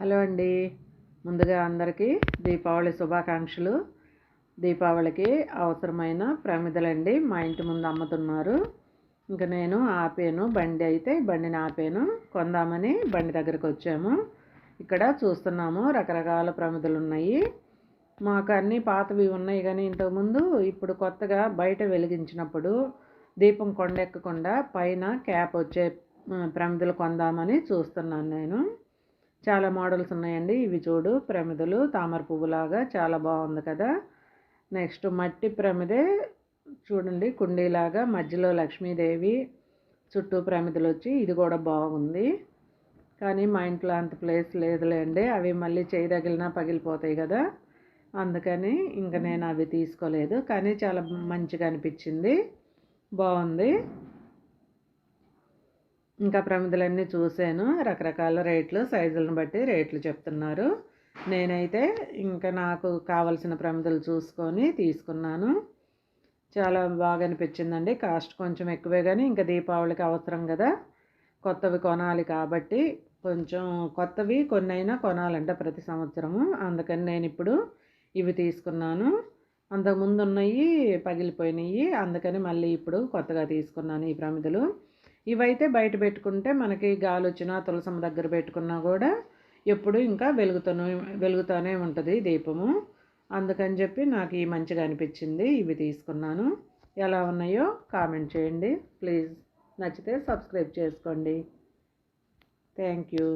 Hello అండి. ముందుగా అందరికీ దీపావళి శుభాకాంక్షలు. దీపావళికి అవసరమైన ప్రమిదలండి. మా ఇంటి ముందు అమ్ముతున్నారు. ఇంకా నేను ఆపాను. బండి అయితే బండిని ఆపాను. కొందామని బండి దగ్గరికి వచ్చాము. ఇక్కడ చూస్తున్నాము రకరకాల ప్రమిదలు ఉన్నాయి. మాకు అన్నీ పాతవి ఉన్నాయి కానీ ఇంతకుముందు ఇప్పుడు కొత్తగా బయట వెలిగించినప్పుడు దీపం కొండెక్కకుండా పైన క్యాప్ వచ్చే ప్రమిదలు కొందామని చూస్తున్నాను నేను. చాలా మోడల్స్ ఉన్నాయండి. ఇవి చూడు ప్రమిదలు. తామర పువ్వులాగా చాలా బాగుంది కదా. నెక్స్ట్ మట్టి ప్రమిదే చూడండి. కుండీలాగా మధ్యలో లక్ష్మీదేవి చుట్టూ ప్రమిదలు వచ్చి ఇది కూడా బాగుంది. కానీ మా ఇంట్లో అంత ప్లేస్ లేదులేండి అవి మళ్ళీ చేయి తగిలినా పగిలిపోతాయి కదా. అందుకని ఇంకా నేను అవి తీసుకోలేదు. కానీ చాలా మంచిగా అనిపించింది. బాగుంది. ఇంకా ప్రమిదలన్నీ చూశాను రకరకాల రేట్లు సైజులను బట్టి రేట్లు చెప్తున్నారు. నేనైతే ఇంకా నాకు కావలసిన ప్రమిదలు చూసుకొని తీసుకున్నాను. చాలా బాగా అనిపించిందండి. కాస్ట్ కొంచెం ఎక్కువే కానీ ఇంకా దీపావళికి అవసరం కదా. కొత్తవి కొనాలి కాబట్టి కొంచెం కొత్తవి కొన్ని అయినా కొనాలంట ప్రతి సంవత్సరము. అందుకని నేను ఇప్పుడు ఇవి తీసుకున్నాను. అంతకుముందు ఉన్నాయి పగిలిపోయినాయి. అందుకని మళ్ళీ ఇప్పుడు కొత్తగా తీసుకున్నాను ఈ ప్రమిదలు. ఇవైతే బయట పెట్టుకుంటే మనకి గాలి వచ్చినా తులసమ్మ దగ్గర పెట్టుకున్నా కూడా ఎప్పుడు ఇంకా వెలుగుతూనే వెలుగుతూనే ఉంటుంది దీపము. అందుకని చెప్పి నాకు ఈ మంచిగా అనిపించింది ఇవి తీసుకున్నాను. ఎలా ఉన్నాయో కామెంట్ చేయండి. ప్లీజ్ నచ్చితే సబ్స్క్రైబ్ చేసుకోండి. Thank you.